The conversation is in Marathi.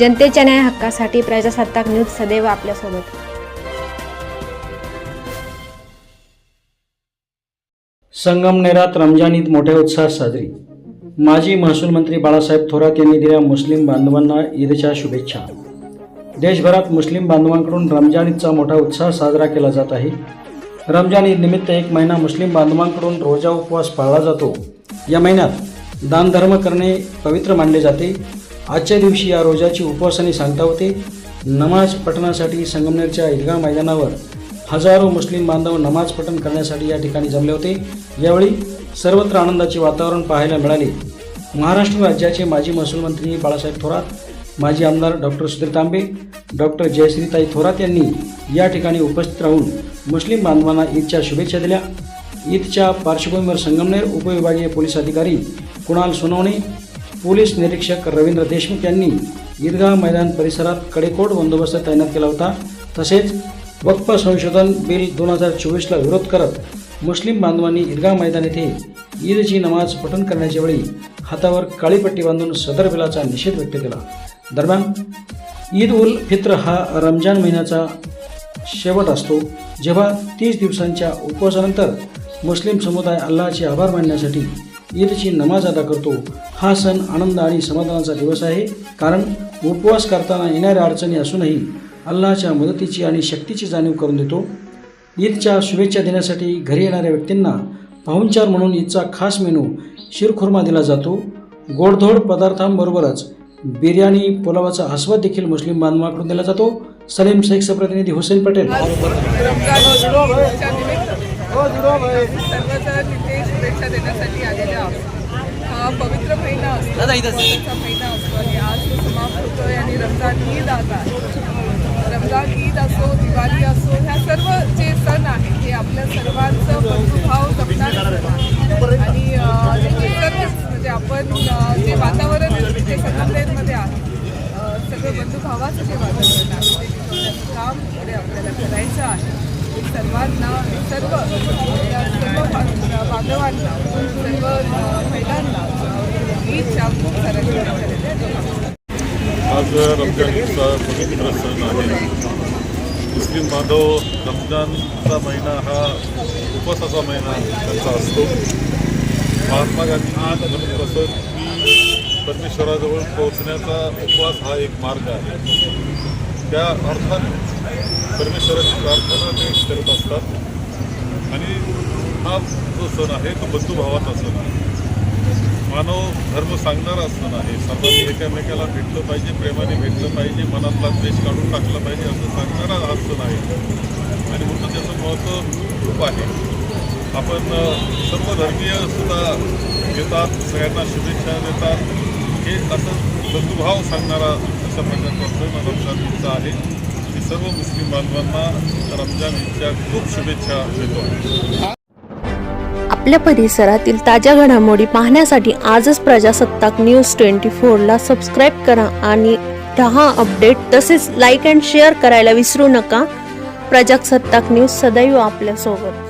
जनतेच्या न्याय हक्कासाठी प्रजासत्ताक न्यूज सदैव आपल्यासोबत. संगमनेरात रमजान ईद मोठ्या उत्साहात साजरी. माजी महसूल मंत्री बाळासाहेब थोरात यांनी दिल्या मुस्लिम बांधवांना ईदच्या शुभेच्छा. देशभरात मुस्लिम बांधवांकडून रमजान ईदचा मोठा उत्साह साजरा केला जात आहे. रमजान ईद निमित्त एक महिना मुस्लिम बांधवांकडून रोजा उपवास पाळला जातो. या महिन्यात दानधर्म करणे पवित्र मानले जाते. आजच्या दिवशी या रोजाची उपवासाने सांगता होते नमाज पठणासाठी संगमनेरच्या ईदगाह मैदानावर हजारो मुस्लिम बांधव नमाज पठण करण्यासाठी या ठिकाणी जमले होते. यावेळी सर्वत्र आनंदाचे वातावरण पाहायला मिळाले. महाराष्ट्र राज्याचे माजी महसूल मंत्री बाळासाहेब थोरात माजी आमदार डॉक्टर सुधीर तांबे डॉक्टर जयश्रीताई थोरात यांनी या ठिकाणी उपस्थित राहून मुस्लिम बांधवांना ईदच्या शुभेच्छा दिल्या. ईदच्या पार्श्वभूमीवर संगमनेर उपविभागीय पोलीस अधिकारी कुणाल सोनवणे पोलीस निरीक्षक रवींद्र देशमुख यांनी ईदगाह मैदान परिसरात कडेकोट बंदोबस्त तैनात केला होता. तसेच वक्फ संशोधन बिल दोन हजार चोवीसला विरोध करत मुस्लिम बांधवांनी ईदगाह मैदान येथे ईदची नमाज पठण करण्याच्या वेळी हातावर काळी पट्टी बांधून सदर बिलाचा निषेध व्यक्त केला. दरम्यान ईद उल फित्र हा रमजान महिन्याचा शेवट असतो जेव्हा तीस दिवसांच्या उपवासानंतर मुस्लिम समुदाय अल्लाचे आभार मानण्यासाठी ईदची नमाज अदा करतो. हा सण आनंद आणि समाधानाचा दिवस आहे. कारण उपवास करताना येणाऱ्या अडचणी असूनही अल्लाच्या मदतीची आणि शक्तीची जाणीव करून देतो. ईदच्या शुभेच्छा देण्यासाठी घरी येणाऱ्या व्यक्तींना पाहुणचार म्हणून ईदचा खास मेनू शिरखुर्मा दिला जातो. गोडधोड पदार्थांबरोबरच बिर्याणी पुलावाचा आस्वाद देखील मुस्लिम बांधवाकडून दिला जातो. सलीम शेखचा प्रतिनिधी हुसेन पटेल. निमित्त सर्वजण तिथे शुभेच्छा देण्यासाठी आलेले आहोत. हा पवित्र महिना असतो. महिना असतो आणि आज तो समाप्त होतोय आणि रमजान ईद आता. रमजान ईद असो दिवाळी असो ह्या सर्व जे सण आहेत हे आपल्या सर्वांचं बंधुभाव जपणारे आणि म्हणजे आपण जे वातावरण जे संगमनेरमध्ये आहे सगळं बंधुभावाचं जे वातावरण आहे ते काम पुढे आपल्याला करायचं आहे. हे सर्वांना सर्व सर्व बांधवांना सर्व अ, महिलांना ईदच्या खूप साऱ्या आज रमजानचा पवित्र सण आहे. मुस्लिम बांधव रमजानचा महिना हा उपवासाचा महिना त्यांचा असतो. महात्मा गांधींनी म्हणत असत की परमेश्वराजवळ पोहोचण्याचा उपवास हा एक मार्ग आहे. त्या अर्थाने परमेश्वराची प्रार्थना ते करत असतात. आणि हा जो सण आहे तो बंधुभावाचा सण आहे. मानव धर्म सांगणारा सण आहे. सर्वांनी एकामेकाला भेटलं पाहिजे प्रेमाने भेटलं पाहिजे मनातला द्वेष काढून टाकला पाहिजे असं सांगणारा हा सण आहे. आणि म्हणून त्याचं महत्त्व खूप आहे. आपण सर्व धर्मीय सुद्धा येतात सगळ्यांना शुभेच्छा देतात. हे असं बंधुभाव सांगणारा अशा प्रकारचा सण रमजान ईदचा आहे. मी सर्व मुस्लिम बांधवांना रमजान ईदच्या खूप शुभेच्छा देतो. आपल्या परिसरातील ताज्या घडामोडी पाहण्यासाठी आजच प्रजासत्ताक न्यूज ट्वेंटी फोरला सबस्क्राईब करा आणि दहा अपडेट तसेच लाईक अँड शेअर करायला विसरू नका. प्रजासत्ताक न्यूज सदैव आपल्यासोबत.